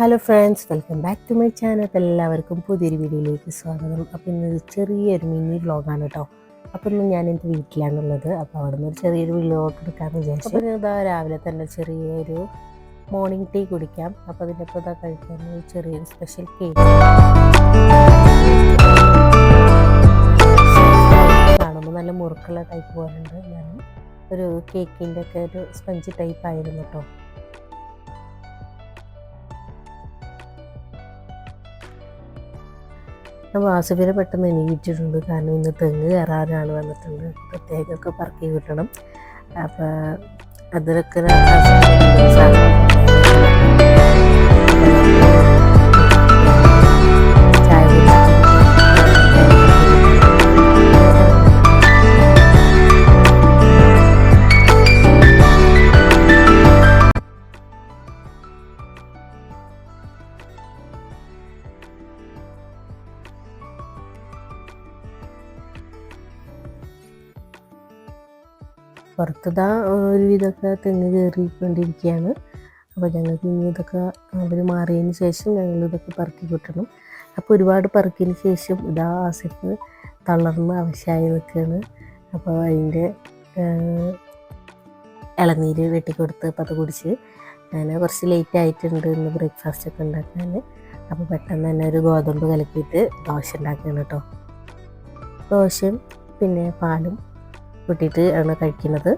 Hello friends welcome back to my channel എല്ലാവർക്കും പുതിയൊരു വീഡിയോയിലേക്ക് സ്വാഗതം. അപ്പോൾ ഇന്നൊരു ചെറിയൊരു മിനി വ്ലോഗാണ് കേട്ടോ അപ്പോൾ ഇന്ന് ഞാൻ എന്റെ വീട്ടിലാണുള്ളത്. അപ്പോൾ അവിടെ നിന്ന് ഒരു ചെറിയൊരു വ്ളോഗ് എടുക്കാമെന്ന് വിചാരിച്ചു. അപ്പോൾ ഇതാ രാവിലെ തന്നെ ചെറിയൊരു മോർണിംഗ് ടീ കുടിക്കാം. അപ്പോൾ അതിന്റെ ഇപ്പോൾ ഇതാ കഴിക്കാൻ ഒരു ചെറിയൊരു സ്പെഷ്യൽ കേക്ക് കാണുമ്പോൾ നല്ല മുറുക്കുള്ള ടൈപ്പ് പോലുണ്ട്. ഞാൻ ഒരു കേക്കിന്റെ ഒക്കെ ഒരു സ്പഞ്ച് ടൈപ്പ് ആയിരുന്നു കേട്ടോ വാസുവിനെ പെട്ടെന്ന് എണീറ്റിട്ടുണ്ട്. കാരണം ഇന്ന് തെങ്ങ് കയറാനാണ് വന്നിട്ടുണ്ട്. പ്രത്യേകമൊക്കെ പറക്കി കിട്ടണം അപ്പോൾ അതിലൊക്കെ പുറത്തുതാ ഒരുവിധമൊക്കെ തെങ്ങ് കയറിക്കൊണ്ടിരിക്കുകയാണ്. അപ്പോൾ ഞങ്ങൾക്ക് ഇനി ഇതൊക്കെ അവർ മാറിയതിന് ശേഷം ഞങ്ങൾ ഇതൊക്കെ പറക്കി കിട്ടണം. അപ്പോൾ ഒരുപാട് പറക്കിയതിന് ശേഷം ഇതാ ആസിഫ് തളർന്ന് ആവശ്യമായി നിൽക്കുകയാണ്. അപ്പോൾ അതിന്റെ ഇളനീര് വെട്ടിക്കൊടുത്ത് അപ്പോൾ അത് കുടിച്ച് ഞാൻ കുറച്ച് ലേറ്റ് ആയിട്ടുണ്ട് ഇന്ന് ബ്രേക്ക്ഫാസ്റ്റ് ഒക്കെ ഉണ്ടാക്കാൻ. അപ്പോൾ പെട്ടെന്ന് തന്നെ ഒരു ഗോതമ്പ് കലക്കിയിട്ട് ദോശ ഉണ്ടാക്കുകയാണ് കേട്ടോ. ദോശയും പിന്നെ പാലും കൂട്ടിയിട്ട് ആണ് കഴിക്കുന്നത്.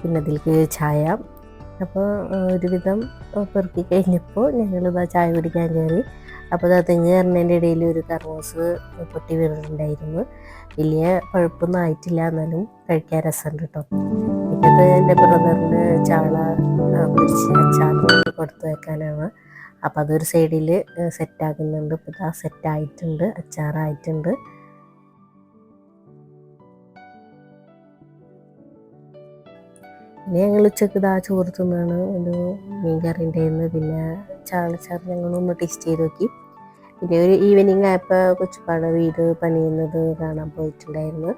പിന്നെ അതിലേക്ക് ചായ. അപ്പോൾ ഒരുവിധം പെറുക്കി കഴിഞ്ഞപ്പോൾ ഞങ്ങളിതാ ചായ കുടിക്കാൻ കയറി അപ്പോൾ തെങ്ങ് കയറുന്നതിന്റെ ഇടയിൽ ഒരു കർമൂസ് പൊട്ടി വീണിട്ടുണ്ടായിരുന്നു വലിയ കുഴപ്പമൊന്നും ആയിട്ടില്ല എന്നാലും കഴിക്കാൻ രസമുണ്ട് കേട്ടോ എനിക്കത് എന്റെ ബ്രദറിന് ചാള പൊരിച്ച് അച്ചാർ കൊടുത്തു വെക്കാനാണ്. അപ്പോൾ അതൊരു സൈഡിൽ സെറ്റാക്കുന്നുണ്ട് ഇപ്പോൾ ഇതാ സെറ്റായിട്ടുണ്ട് അച്ചാറായിട്ടുണ്ട്. പിന്നെ ഞങ്ങൾ ഉച്ചയ്ക്ക് ഇതാ ചോറ് ഒരു മീൻ കറിന്റെ പിന്നെ ചാളച്ചാർ ഞങ്ങളൊന്ന് ടേസ്റ്റ് ചെയ്ത് നോക്കി. പിന്നെ ഒരു ഈവനിങ് ആയപ്പോൾ കൊച്ചുപ്പാട് വീട് പണിയുന്നത് കാണാൻ പോയിട്ടുണ്ടായിരുന്നു.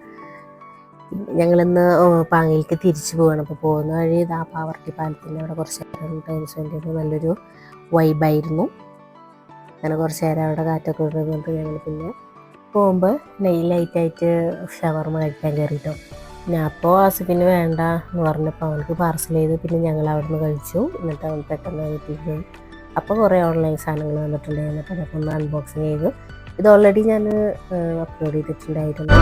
ഞങ്ങളിന്ന് പാങ്ങയിലേക്ക് തിരിച്ചു പോവാണ്. അപ്പോൾ പോകുന്ന വഴി ഇതാ പാവർട്ടി പാലത്തിന്റെ അവിടെ കുറച്ച് നേരം ടൈം സ്പെൻഡ് ചെയ്ത് നല്ലൊരു വൈബായിരുന്നു അങ്ങനെ കുറച്ച് നേരം അവിടെ കാറ്റൊക്കെ ഇടുന്നുണ്ട് ഞങ്ങൾ പിന്നെ പോകുമ്പോൾ ലൈറ്റായിട്ട് ഷവർമ കഴിക്കാൻ കയറിയിട്ടോ പിന്നെ അപ്പോൾ ആസിഫിന് വേണ്ട എന്ന് പറഞ്ഞപ്പോൾ അവൾക്ക് പാർസൽ ചെയ്ത് പിന്നെ ഞങ്ങൾ അവിടെ നിന്ന് കഴിച്ചു. എന്നിട്ട് അവൻ പെട്ടെന്ന് വീട്ടിൽ പോയി. അപ്പോൾ കുറേ ഓൺലൈൻ സാധനങ്ങൾ വന്നിട്ടുണ്ടായിരുന്നു അപ്പോൾ അതൊക്കെ ഒന്ന് അൺബോക്സിങ് ചെയ്തു. ഇത് ഓൾറെഡി ഞാൻ അപ്ലോഡ് ചെയ്തിട്ടുണ്ടായിരുന്നു.